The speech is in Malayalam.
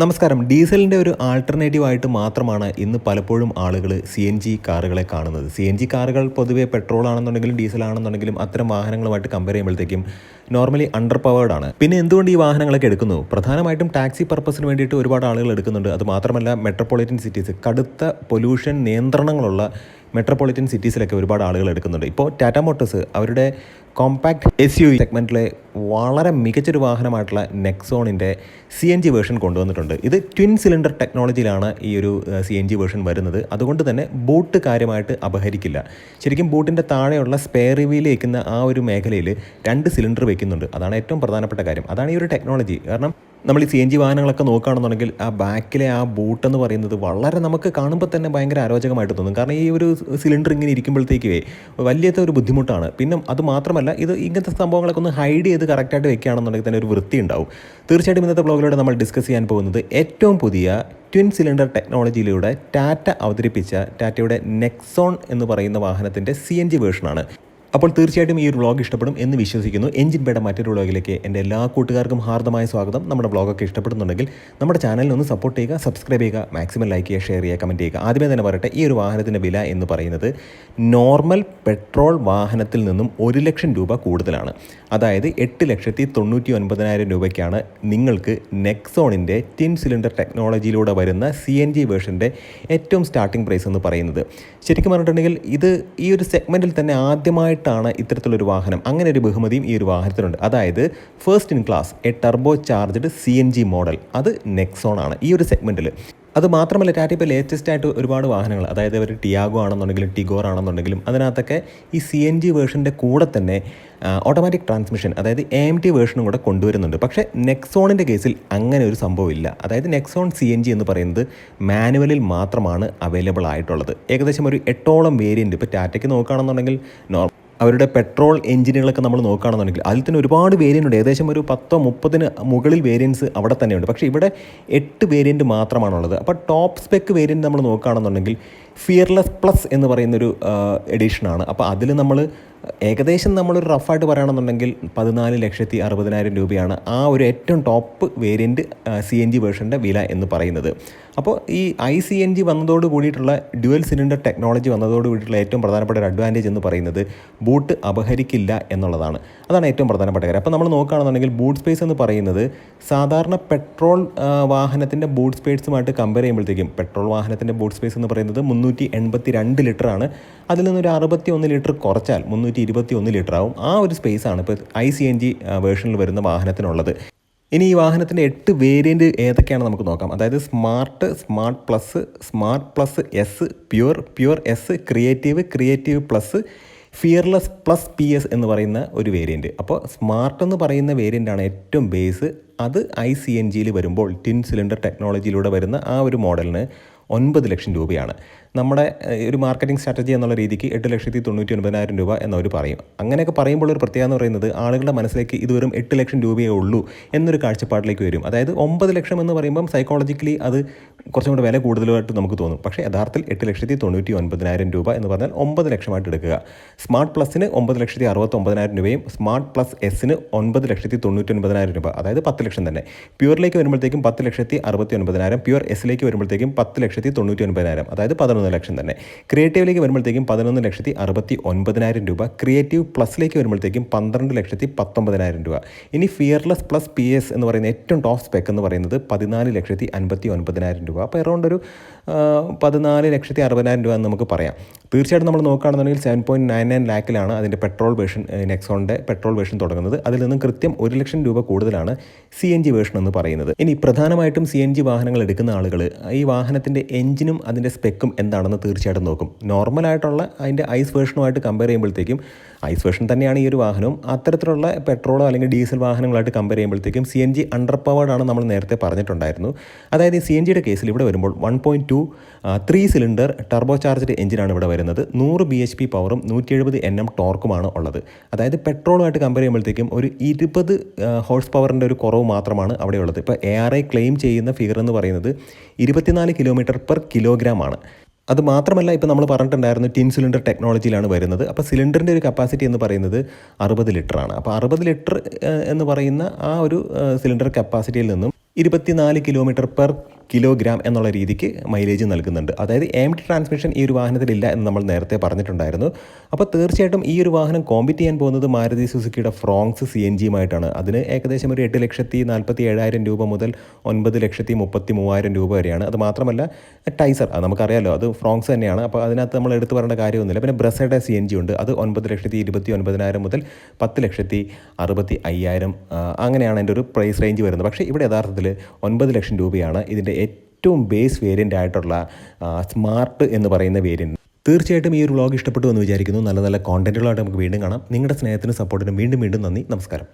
നമസ്കാരം. ഡീസലിന്റെ ഒരു ആൾട്ടർനേറ്റീവ് ആയിട്ട് മാത്രമാണ് ഇന്ന് പലപ്പോഴും ആളുകൾ സി എൻ ജി കാറുകളെ കാണുന്നത്. സി എൻ ജി കാറുകൾ പൊതുവേ പെട്രോൾ ആണെന്നുണ്ടെങ്കിലും ഡീസൽ ആണെന്നുണ്ടെങ്കിലും അത്തരം വാഹനങ്ങളുമായിട്ട് കമ്പയർ ചെയ്യുമ്പോഴത്തേക്കും നോർമലി അണ്ടർ പവേർഡ് ആണ്. പിന്നെ എന്തുകൊണ്ട് ഈ വാഹനങ്ങളൊക്കെ എടുക്കുന്നു? പ്രധാനമായിട്ടും ടാക്സി പർപ്പസിന് വേണ്ടിയിട്ട് ഒരുപാട് ആളുകൾ എടുക്കുന്നുണ്ട്. അത് മാത്രമല്ല മെട്രോപൊളിറ്റൻ സിറ്റീസ് കടുത്ത പൊല്യൂഷൻ നിയന്ത്രണങ്ങളുള്ള മെട്രോപൊളിറ്റൻ സിറ്റീസിലൊക്കെ ഒരുപാട് ആളുകൾ എടുക്കുന്നുണ്ട്. ഇപ്പോൾ ടാറ്റ മോട്ടോഴ്സ് അവരുടെ കോമ്പാക്ട് എസ് യു സെഗ്മെന്റിലെ വളരെ മികച്ചൊരു വാഹനമായിട്ടുള്ള നെക്സോണിന്റെ സി എൻ ജി വേർഷൻ കൊണ്ടുവന്നിട്ടുണ്ട്. ഇത് ട്വിൻ സിലിണ്ടർ ടെക്നോളജിയിലാണ് ഈ ഒരു സി എൻ ജി വേർഷൻ വരുന്നത്. അതുകൊണ്ട് തന്നെ ബൂട്ട് കാര്യമായിട്ട് അപഹരിക്കില്ല. ശരിക്കും ബൂട്ടിന്റെ താഴെയുള്ള സ്പെയർ വീൽ വയ്ക്കുന്ന ആ ഒരു മേഖലയിൽ രണ്ട് സിലിണ്ടർ വയ്ക്കുന്നുണ്ട് അതാണ് ഏറ്റവും പ്രധാനപ്പെട്ട കാര്യം. അതാണ് ഈ ഒരു ടെക്നോളജി കാരണം നമ്മൾ ഈ സി എൻ ജി വാഹനങ്ങളൊക്കെ നോക്കുകയാണെന്നുണ്ടെങ്കിൽ ആ ബാക്കിലെ ആ ബൂട്ട് എന്ന് പറയുന്നത് വളരെ നമുക്ക് കാണുമ്പോൾ തന്നെ ഭയങ്കര അരോചകമായിട്ട് തോന്നും. കാരണം ഈ ഒരു സിലിണ്ടർ ഇങ്ങനെ ഇരിക്കുമ്പോഴത്തേക്കേ വലിയത്തെ ഒരു ബുദ്ധിമുട്ടാണ്. പിന്നെ അത് മാത്രമല്ല ഇത് ഇങ്ങനത്തെ സംഭവങ്ങളൊക്കെ ഒന്ന് ഹൈഡ് ചെയ്ത് കറക്റ്റായിട്ട് വെക്കുകയാണെന്നുണ്ടെങ്കിൽ തന്നെ ഒരു വൃത്തി ഉണ്ടാവും. തീർച്ചയായിട്ടും ഇന്നത്തെ ബ്ലോഗിലൂടെ നമ്മൾ ഡിസ്കസ് ചെയ്യാൻ പോകുന്നത് ഏറ്റവും പുതിയ ട്വിൻ സിലിണ്ടർ ടെക്നോളജിയിലൂടെ ടാറ്റ അവതരിപ്പിച്ച ടാറ്റയുടെ നെക്സോൺ എന്ന് പറയുന്ന വാഹനത്തിന്റെ സി എൻ ജി വേർഷനാണ് അപ്പോൾ തീർച്ചയായിട്ടും ഈ ഒരു വ്ളോഗ് ഇഷ്ടപ്പെടും എന്ന് വിശ്വസിക്കുന്നു. എഞ്ചിൻ പേട മറ്റൊരു വ്ളോഗിലേക്ക് എന്റെ എല്ലാ കൂട്ടുകാർക്കും ഹാർദമായ സ്വാഗതം. നമ്മുടെ വ്ളോഗൊക്കെ ഇഷ്ടപ്പെടുന്നുണ്ടെങ്കിൽ നമ്മുടെ ചാനലിൽ ഒന്ന് സപ്പോർട്ട് ചെയ്യുക സബ്സ്ക്രൈബ് ചെയ്യുക മാക്സിമം ലൈക്ക് ചെയ്യുക ഷെയർ ചെയ്യുക കമന്റ് ചെയ്യുക. ആദ്യമേ തന്നെ പറയട്ടെ ഈ ഒരു വാഹനത്തിന്റെ വില എന്ന് പറയുന്നത് നോർമൽ പെട്രോൾ വാഹനത്തിൽ നിന്നും ഒരു ലക്ഷം രൂപ കൂടുതലാണ്. അതായത് എട്ട് ലക്ഷത്തി തൊണ്ണൂറ്റി ഒൻപതിനായിരം രൂപയ്ക്കാണ് നിങ്ങൾക്ക് നെക്സോണിന്റെ ടിൻ സിലിണ്ടർ ടെക്നോളജിയിലൂടെ വരുന്ന സി എൻ ജി വേർഷന്റെ ഏറ്റവും സ്റ്റാർട്ടിംഗ് പ്രൈസ് എന്ന് പറയുന്നത്. ശരിക്കും പറഞ്ഞിട്ടുണ്ടെങ്കിൽ ഇത് ഈ ഒരു സെഗ്മെന്റിൽ തന്നെ ആദ്യമായിട്ടാണ് ഇത്തരത്തിലൊരു വാഹനം. അങ്ങനെ ഒരു ബഹുമതിയും ഈ ഒരു വാഹനത്തിനുണ്ട്. അതായത് first in class a turbo charged C N G model അത് നെക്സോൺ ആണ് ഈ ഒരു സെഗ്മെന്റിൽ അത് മാത്രമല്ല ടാറ്റ ഇപ്പോൾ ലേറ്റസ്റ്റ് ആയിട്ട് ഒരുപാട് വാഹനങ്ങൾ അതായത് ഒരു ടിയാഗോ ആണെന്നുണ്ടെങ്കിലും ടിഗോർ ആണെന്നുണ്ടെങ്കിലും അതിനകത്തൊക്കെ ഈ സി എൻ ജി വേർഷന്റെ കൂടെ തന്നെ ഓട്ടോമാറ്റിക് ട്രാൻസ്മിഷൻ അതായത് എ എം ടി വേർഷനും കൂടെ കൊണ്ടുവരുന്നുണ്ട്. പക്ഷേ നെക്സോണിന്റെ കേസിൽ അങ്ങനെ ഒരു സംഭവമില്ല അതായത് നെക്സോൺ സി എൻ ജി എന്ന് പറയുന്നത് മാനുവലിൽ മാത്രമാണ് അവൈലബിൾ ആയിട്ടുള്ളത്. ഏകദേശം ഒരു എട്ടോളം വേരിയന്റ് ഇപ്പോൾ ടാറ്റയ്ക്ക് നോക്കുകയാണെന്നുണ്ടെങ്കിൽ നോ അവരുടെ പെട്രോൾ എഞ്ചിനുകളൊക്കെ നമ്മൾ നോക്കുകയാണെന്നുണ്ടെങ്കിൽ അതിൽ തന്നെ ഒരുപാട് വേരിയന്റ് ഉണ്ട്. ഏകദേശം ഒരു പത്തോ മുപ്പതിന് മുകളിൽ വേരിയൻസ് അവിടെ തന്നെയുണ്ട്. പക്ഷേ ഇവിടെ എട്ട് വേരിയന്റ് മാത്രമാണുള്ളത്. അപ്പോൾ ടോപ്പ് സ്പെക്ക് വേരിയന്റ് നമ്മൾ നോക്കുകയാണെന്നുണ്ടെങ്കിൽ ഫിയർലെസ് പ്ലസ് എന്ന് പറയുന്നൊരു എഡിഷനാണ് അപ്പോൾ അതിൽ നമ്മൾ ഏകദേശം നമ്മളൊരു റഫായിട്ട് പറയുകയാണെന്നുണ്ടെങ്കിൽ പതിനാല് ലക്ഷത്തി അറുപതിനായിരം രൂപയാണ് ആ ഒരു ഏറ്റവും top variant C N G വേർഷന്റെ വില എന്ന് പറയുന്നത്. അപ്പോൾ ഈ ഐ സി എൻ ജി വന്നതോട് കൂടിയിട്ടുള്ള ഡ്യുവൽ സിലിണ്ടർ ടെക്നോളജി വന്നതോട് കൂടിയിട്ടുള്ള ഏറ്റവും പ്രധാനപ്പെട്ട ഒരു അഡ്വാന്റേജ് എന്ന് പറയുന്നത് ബൂട്ട് അപഹരിക്കില്ല എന്നുള്ളതാണ്. അതാണ് ഏറ്റവും പ്രധാനപ്പെട്ട കാര്യം. അപ്പോൾ നമ്മൾ നോക്കുകയാണെന്നുണ്ടെങ്കിൽ ബൂട്ട് സ്പേസ് എന്ന് പറയുന്നത് സാധാരണ പെട്രോൾ വാഹനത്തിന്റെ ബൂട്ട് സ്പേസുമായിട്ട് കമ്പയർ ചെയ്യുമ്പോഴത്തേക്കും പെട്രോൾ വാഹനത്തിന്റെ ബൂട്ട് സ്പേസ് എന്ന് പറയുന്നത് മുന്നൂറ്റി എൺപത്തി രണ്ട് ലിറ്ററാണ്. അതിൽ നിന്നൊരു അറുപത്തി ഒന്ന് ലിറ്റർ കുറച്ചാൽ മുന്നൂറ്റി ഇരുപത്തി ഒന്ന് ലിറ്റർ ആവും ആ ഒരു സ്പേസാണ് ഇപ്പോൾ ഐ സി എൻ ജി വേർഷനിൽ വരുന്ന വാഹനത്തിനുള്ളത്. ഇനി ഈ വാഹനത്തിന്റെ എട്ട് വേരിയന്റ് ഏതൊക്കെയാണ് നമുക്ക് നോക്കാം. അതായത് smart smart plus smart plus S pure pure S creative creative plus fearless plus P S എന്ന് പറയുന്ന ഒരു വേരിയന്റ് അപ്പോൾ സ്മാർട്ട് എന്ന് പറയുന്ന വേരിയന്റാണ് ഏറ്റവും ബേസ് അത് ഐ സി എൻ ജിയിൽ വരുമ്പോൾ ടിൻ സിലിണ്ടർ ടെക്നോളജിയിലൂടെ വരുന്ന ആ ഒരു മോഡലിന് ഒൻപത് ലക്ഷം രൂപയാണ്. നമ്മുടെ ഒരു മാർക്കറ്റിംഗ് സ്ട്രാറ്റജി എന്നുള്ള രീതിക്ക് എട്ട് ലക്ഷത്തി തൊണ്ണൂറ്റി ഒൻപതിനായിരം രൂപ എന്നവർ പറയും. അങ്ങനെയൊക്കെ പറയുമ്പോൾ ഒരു പ്രത്യേകത എന്ന് പറയുന്നത് ആളുകളുടെ മനസ്സിലേക്ക് ഇത് വെറും എട്ട് ലക്ഷം രൂപയേ ഉള്ളൂ എന്നൊരു കാഴ്ചപ്പാടിലേക്ക് വരും. അതായത് ഒമ്പത് ലക്ഷം എന്ന് പറയുമ്പം സൈക്കോളജിക്കലി അത് കുറച്ചും കൂടെ വില കൂടുതലായിട്ട് നമുക്ക് തോന്നും. പക്ഷേ യഥാർത്ഥത്തിൽ എട്ട് ലക്ഷത്തി തൊണ്ണൂറ്റി ഒൻപതിനായിരം രൂപ എന്ന് പറഞ്ഞാൽ ഒമ്പത് ലക്ഷമായിട്ട് എടുക്കുക. സ്മാർട്ട് പ്ലസിന് ഒമ്പത് ലക്ഷത്തി അറുപത്തി ഒമ്പതിനായിരം രൂപയും സ്മാർട്ട് പ്ലസ് എസിന് ഒൻപത് ലക്ഷത്തി തൊണ്ണൂറ്റി ഒൻപതിനായിരം രൂപ. അതായത് പത്ത് ലക്ഷം തന്നെ. പ്യൂറിലേക്ക് വരുമ്പോഴത്തേക്കും പത്ത് ലക്ഷത്തി അറുപത്തി ഒൻപതിനായിരം പ്യൂർ എസിലേക്ക് വരുമ്പോഴത്തേക്കും പത്ത് ലക്ഷത്തി തൊണ്ണൂറ്റി ഒൻപതിനായിരം. അതായത് പതിനൊന്ന് ലക്ഷം തന്നെ. ക്രിയേറ്റീവിലേക്ക് വരുമ്പോഴത്തേക്കും പതിനൊന്ന് ലക്ഷത്തി അറുപത്തി ഒൻപതിനായിരം രൂപ. ക്രിയേറ്റീവ് പ്ലസിലേക്ക് വരുമ്പോഴത്തേക്കും പന്ത്രണ്ട് ലക്ഷത്തി പത്തൊമ്പതിനായിരം രൂപ. ഇനി ഫിയർലെസ് പ്ലസ് പി എസ് എന്ന് പറയുന്ന ഏറ്റവും ടോപ്പ് സ്പെക്ക് എന്ന് പറയുന്നത് പതിനാല് ലക്ഷത്തി അൻപത്തി ഒൻപതിനായിരം രൂപ. അപ്പോൾ എറൗണ്ട് ഒരു പതിനാല് ലക്ഷത്തി അറുപതിനായിരം രൂപ എന്ന് നമുക്ക് പറയാം. തീർച്ചയായിട്ടും നമ്മൾ നോക്കുകയാണെന്നുണ്ടെങ്കിൽ സെവൻ പോയിന്റ് നയൻ നയൻ ലാക്കിലാണ് അതിന്റെ പെട്രോൾ വേർഷൻ നെക്സോണിന്റെ പെട്രോൾ വേർഷൻ തുടങ്ങുന്നത്. അതിൽ നിന്നും കൃത്യം ഒരു ലക്ഷം രൂപ കൂടുതലാണ് സി എൻ ജി വേർഷൻ എന്ന് പറയുന്നത്. ഇനി പ്രധാനമായിട്ടും സി എൻ ജി വാഹനങ്ങൾ എടുക്കുന്ന ആളുകൾ ഈ വാഹനത്തിന്റെ എഞ്ചിനും അതിന്റെ സ്പെക്കും എന്താണെന്ന് തീർച്ചയായിട്ടും നോക്കും. നോർമലായിട്ടുള്ള അതിന്റെ ഐസ് വേർഷനുമായിട്ട് കമ്പയർ ചെയ്യുമ്പോഴത്തേക്കും ഐസ് വേർഷൻ തന്നെയാണ് ഈ ഒരു വാഹനവും. അത്തരത്തിലുള്ള പെട്രോളോ അല്ലെങ്കിൽ ഡീസൽ വാഹനങ്ങളായിട്ട് കമ്പയർ ചെയ്യുമ്പോഴത്തേക്കും സി എൻ ജി അണ്ടർ പവേർഡാണ് നമ്മൾ നേരത്തെ പറഞ്ഞിട്ടുണ്ടായിരുന്നു. അതായത് സി എൻ ജിയുടെ കേസിൽ ഇവിടെ വരുമ്പോൾ one point two three cylinder turbo charged എഞ്ചിനാണ് ഇവിടെ വരുന്നത്. നൂറ് ബി എച്ച് പി പവറും നൂറ്റി എഴുപത് എൻ എം ടോർക്കുമാണ് ഉള്ളത്. അതായത് പെട്രോളുമായിട്ട് കമ്പയർ ചെയ്യുമ്പോഴത്തേക്കും ഒരു ഇരുപത് ഹോഴ്സ് പവറിന്റെ ഒരു കുറവ് മാത്രമാണ് അവിടെ ഉള്ളത്. ഇപ്പോൾ എ ആർ ഐ ക്ലെയിം ചെയ്യുന്ന ഫിഗർ എന്ന് പറയുന്നത് ഇരുപത്തിനാല് കിലോമീറ്റർ പെർ കിലോഗ്രാം ആണ്. അത് മാത്രമല്ല ഇപ്പോൾ നമ്മൾ പറഞ്ഞിട്ടുണ്ടായിരുന്നു ടിൻ സിലിണ്ടർ ടെക്നോളജിയിലാണ് വരുന്നത്. അപ്പോൾ സിലിണ്ടറിന്റെ ഒരു കപ്പാസിറ്റി എന്ന് പറയുന്നത് അറുപത് ലിറ്ററാണ് അപ്പോൾ അറുപത് ലിറ്റർ എന്ന് പറയുന്ന ആ ഒരു സിലിണ്ടർ കപ്പാസിറ്റിയിൽ നിന്നും ഇരുപത്തിനാല് കിലോമീറ്റർ പെർ കിലോഗ്രാം എന്നുള്ള രീതിക്ക് മൈലേജ് നൽകുന്നുണ്ട്. അതായത് എം ടി ട്രാൻസ്മിഷൻ ഈ ഒരു വാഹനത്തിലില്ല എന്ന് നമ്മൾ നേരത്തെ പറഞ്ഞിട്ടുണ്ടായിരുന്നു. അപ്പോൾ തീർച്ചയായിട്ടും ഈ ഒരു വാഹനം കോമ്പറ്റ് ചെയ്യാൻ പോകുന്നത് മാരുതി സുസുക്കിയുടെ ഫ്രോങ്സ് സി എൻ ജിയുമായിട്ടാണ് അതിന് ഏകദേശം ഒരു എട്ട് ലക്ഷത്തി നാൽപ്പത്തി ഏഴായിരം രൂപ മുതൽ ഒൻപത് ലക്ഷത്തി മുപ്പത്തി മൂവായിരം രൂപ വരെയാണ്. അത് മാത്രമല്ല ടൈസർ അത് നമുക്കറിയാലോ അത് ഫ്രോങ്സ് തന്നെയാണ്. അപ്പോൾ അതിനകത്ത് നമ്മൾ എടുത്തു പറയേണ്ട കാര്യമൊന്നുമില്ല. പിന്നെ ബ്രസയുടെ സി എൻ ജി ഉണ്ട്. അത് ഒൻപത് ലക്ഷത്തി ഇരുപത്തി ഒൻപതിനായിരം മുതൽ പത്ത് ലക്ഷത്തി അറുപത്തി അയ്യായിരം അങ്ങനെയാണ് എന്റെ ഒരു പ്രൈസ് റേഞ്ച് വരുന്നത്. പക്ഷേ ഇവിടെ യഥാർത്ഥത്തിൽ ഒൻപത് ലക്ഷം രൂപയാണ് ഇതിന്റെ ഏറ്റവും ബേസ് വേരിയന്റ് ആയിട്ടുള്ള സ്മാർട്ട് എന്ന് പറയുന്ന വേരിയന്റ് തീർച്ചയായിട്ടും ഈ ഒരു വ്ളോഗ് ഇഷ്ടപ്പെട്ടു എന്ന് വിചാരിക്കുന്നു. നല്ല നല്ല കോണ്ടന്റുകളായിട്ട് നമുക്ക് വീണ്ടും കാണാം. നിങ്ങളുടെ സ്നേഹത്തിനും സപ്പോർട്ടിനും വീണ്ടും വീണ്ടും നന്ദി. നമസ്കാരം.